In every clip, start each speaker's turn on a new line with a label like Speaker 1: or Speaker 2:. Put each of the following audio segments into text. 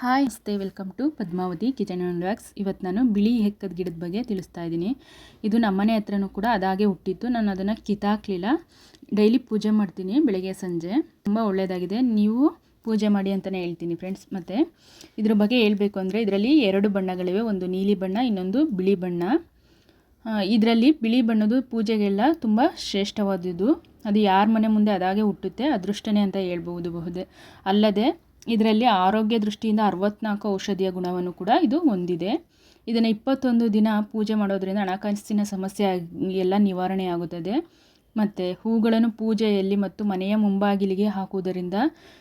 Speaker 1: Hi, ನಮಸ್ತೆ, welcome to Padmavati kitchen and wax ಇವತ್ತು ನಾನು ಬಿಳಿ ಹೆಕ್ಕದ ಗಿಡದ ಬಗ್ಗೆ ತಿಳಿಸ್ತಾ ಇದ್ದೀನಿ. ಇದು ನಮ್ಮನೆ ಹತ್ರನೂ ಕೂಡ ಅದಾಗೆ ಹುಟ್ಟಿತ್ತು. ನಾನು ಅದನ್ನು ಕಿತ್ತಾಕ್ಲಿಲ್ಲ ಡೈಲಿ ಪೂಜೆ ಮಾಡ್ತೀನಿ ಬೆಳಗ್ಗೆ, ಸಂಜೆ. ತುಂಬ ಒಳ್ಳೆಯದಾಗಿದೆ ನೀವು ಪೂಜೆ ಮಾಡಿ ಅಂತಲೇ ಹೇಳ್ತೀನಿ ಫ್ರೆಂಡ್ಸ್. ಮತ್ತು ಇದ್ರ ಬಗ್ಗೆ ಹೇಳಬೇಕು ಅಂದರೆ ಇದರಲ್ಲಿ ಎರಡು ಬಣ್ಣಗಳಿವೆ. ಒಂದು ನೀಲಿ ಬಣ್ಣ, ಇನ್ನೊಂದು ಬಿಳಿ ಬಣ್ಣ. ಇದರಲ್ಲಿ ಬಿಳಿ ಬಣ್ಣದ್ದು ಪೂಜೆಗೆಲ್ಲ ತುಂಬ ಶ್ರೇಷ್ಠವಾದದ್ದು. ಅದು ಯಾರ ಮನೆ ಮುಂದೆ ಅದಾಗೆ ಹುಟ್ಟುತ್ತೆ, ಅದೃಷ್ಟನೇ ಅಂತ ಹೇಳ್ಬೋದು ಬಹುದೇ. ಅಲ್ಲದೆ ಇದರಲ್ಲಿ ಆರೋಗ್ಯ ದೃಷ್ಟಿಯಿಂದ ಅರವತ್ನಾಲ್ಕು ಔಷಧಿಯ ಗುಣವನ್ನು ಕೂಡ ಇದು ಹೊಂದಿದೆ. ಇದನ್ನು ಇಪ್ಪತ್ತೊಂದು ದಿನ ಪೂಜೆ ಮಾಡೋದರಿಂದ ಹಣಕಾಸಿನ ಸಮಸ್ಯೆ ಎಲ್ಲ ನಿವಾರಣೆಯಾಗುತ್ತದೆ ಮತ್ತು ಹೂಗಳನ್ನು ಪೂಜೆಯಲ್ಲಿ ಮತ್ತು ಮನೆಯ ಮುಂಬಾಗಿಲಿಗೆ ಹಾಕುವುದರಿಂದ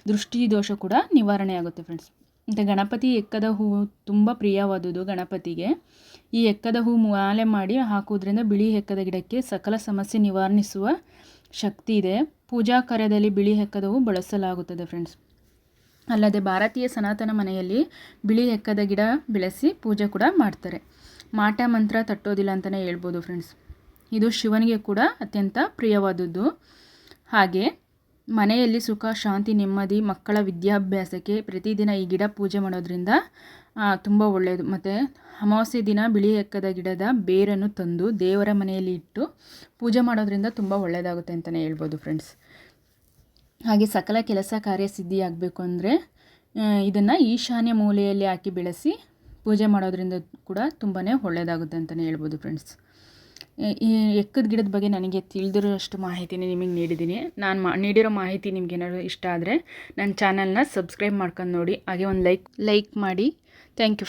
Speaker 1: ದೃಷ್ಟಿ ದೋಷ ಕೂಡ ನಿವಾರಣೆಯಾಗುತ್ತೆ ಫ್ರೆಂಡ್ಸ್ ಮತ್ತು ಗಣಪತಿ ಎಕ್ಕದ ಹೂ ತುಂಬ ಪ್ರಿಯವಾದುದು ಗಣಪತಿಗೆ. ಈ ಎಕ್ಕದ ಹೂ ಮಾಲೆ ಮಾಡಿ ಹಾಕುವುದರಿಂದ ಬಿಳಿ ಎಕ್ಕದ ಗಿಡಕ್ಕೆ ಸಕಲ ಸಮಸ್ಯೆ ನಿವಾರಣಿಸುವ ಶಕ್ತಿ ಇದೆ. ಪೂಜಾ ಕಾರ್ಯದಲ್ಲಿ ಬಿಳಿ ಎಕ್ಕದ ಹೂ ಬಳಸಲಾಗುತ್ತದೆ ಫ್ರೆಂಡ್ಸ್ ಅಲ್ಲದೆ ಭಾರತೀಯ ಸನಾತನ ಮನೆಯಲ್ಲಿ ಬಿಳಿ ಎಕ್ಕದ ಗಿಡ ಬೆಳೆಸಿ ಪೂಜೆ ಕೂಡ ಮಾಡ್ತಾರೆ. ಮಾಟ ಮಂತ್ರ ತಟ್ಟೋದಿಲ್ಲ ಅಂತಲೇ ಹೇಳ್ಬೋದು ಫ್ರೆಂಡ್ಸ್ ಇದು ಶಿವನಿಗೆ ಕೂಡ ಅತ್ಯಂತ ಪ್ರಿಯವಾದದ್ದು. ಹಾಗೆ ಮನೆಯಲ್ಲಿ ಸುಖ, ಶಾಂತಿ, ನೆಮ್ಮದಿ, ಮಕ್ಕಳ ವಿದ್ಯಾಭ್ಯಾಸಕ್ಕೆ ಪ್ರತಿದಿನ ಈ ಗಿಡ ಪೂಜೆ ಮಾಡೋದ್ರಿಂದ ತುಂಬ ಒಳ್ಳೆಯದು ಮತ್ತು ಅಮಾವಾಸ್ಯೆ ದಿನ ಬಿಳಿ ಎಕ್ಕದ ಗಿಡದ ಬೇರನ್ನು ತಂದು ದೇವರ ಮನೆಯಲ್ಲಿ ಇಟ್ಟು ಪೂಜೆ ಮಾಡೋದ್ರಿಂದ ತುಂಬ ಒಳ್ಳೆಯದಾಗುತ್ತೆ ಅಂತಲೇ ಹೇಳ್ಬೋದು ಫ್ರೆಂಡ್ಸ್ ಹಾಗೆ ಸಕಲ ಕೆಲಸ ಕಾರ್ಯ ಸಿದ್ಧಿಯಾಗಬೇಕು ಅಂದರೆ ಇದನ್ನು ಈಶಾನ್ಯ ಮೂಲೆಯಲ್ಲಿ ಹಾಕಿ ಬೆಳೆಸಿ ಪೂಜೆ ಮಾಡೋದ್ರಿಂದ ಕೂಡ ತುಂಬಾ ಒಳ್ಳೆಯದಾಗುತ್ತೆ ಅಂತಲೇ ಹೇಳ್ಬೋದು ಫ್ರೆಂಡ್ಸ್ ಈ ಎಕ್ಕದ ಗಿಡದ ಬಗ್ಗೆ ನನಗೆ ತಿಳಿದಿರೋಷ್ಟು ಮಾಹಿತಿನೇ ನಿಮಗೆ ನೀಡಿದ್ದೀನಿ ನಾನು ಮಾ, ನೀಡಿರೋ ಮಾಹಿತಿ ನಿಮ್ಗೆ ಏನಾದರೂ ಇಷ್ಟ ಆದರೆ ನನ್ನ ಚಾನಲ್ನ ಸಬ್ಸ್ಕ್ರೈಬ್ ಮಾಡ್ಕೊಂಡು ನೋಡಿ, ಹಾಗೆ ಒಂದು ಲೈಕ್ ಲೈಕ್ ಮಾಡಿ. Thank you